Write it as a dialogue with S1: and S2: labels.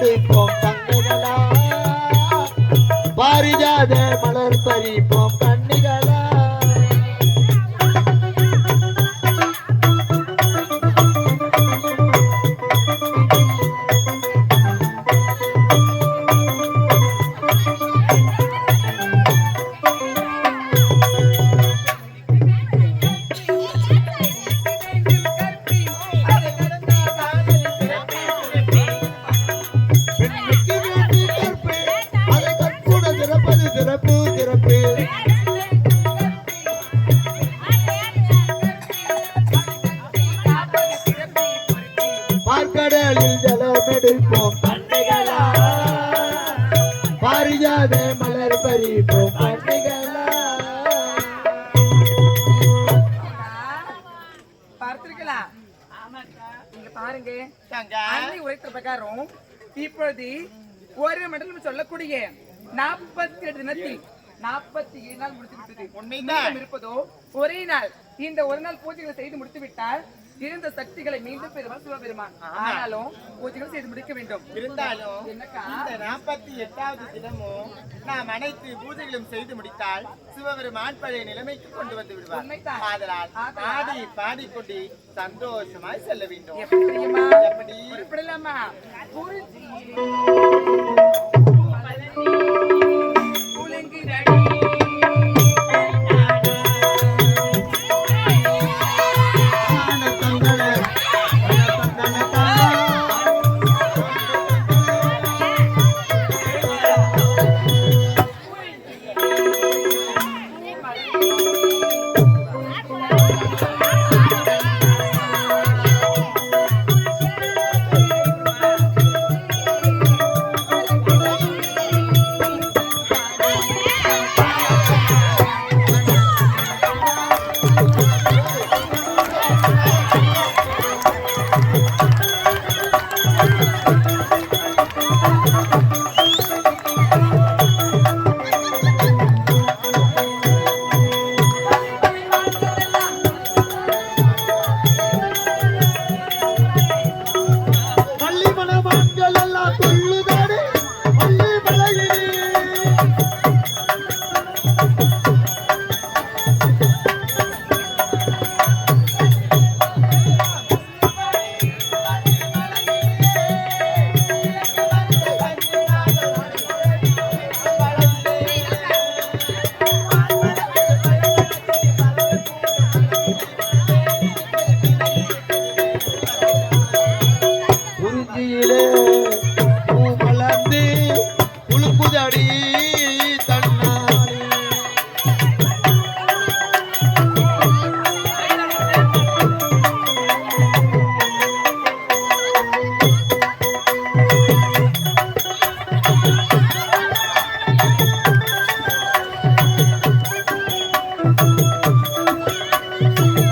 S1: பாடிப்போம் தங்கங்களா பாரிஜாதே கண்ணிகளா பாரிஜாத மலர் பறிப்போம்.
S2: இங்க பாருங்க. அன்னை உரைத்த பிரகாரம் இப்பொழுது ஒரு மண்டலம் சொல்லக்கூடிய நாற்பத்தி எட்டு தினத்தில் நாற்பத்தி ஏழு நாள் முடித்து விட்டது உண்மைதான் இருப்பதோ ஒரே நாள். இந்த ஒரு நாள் பூஜைகளை செய்து முடித்து விட்டால் இருந்த சக்திகளை மீண்டும் பெறுவார் சிவபெருமான். ஆனாலும் பூஜைகள் செய்து முடிக்க வேண்டும்.
S3: இருந்தாலும் இந்த நாற்பத்தி எட்டாவது தினமும் நாம் அனைத்து பூஜைகளும் செய்து முடித்தால் சிவபெருமான் பழைய நிலைமைக்கு கொண்டு வந்து விடுவார். ஆதலால் ஆடி பாடிக்கொண்டு சந்தோஷமாய் செல்ல வேண்டும்.
S2: எப்படி
S3: எப்படி?
S2: குறிப்பிடலாமா? குறிஞ்சியிலே
S1: குறிஞ்சியிலே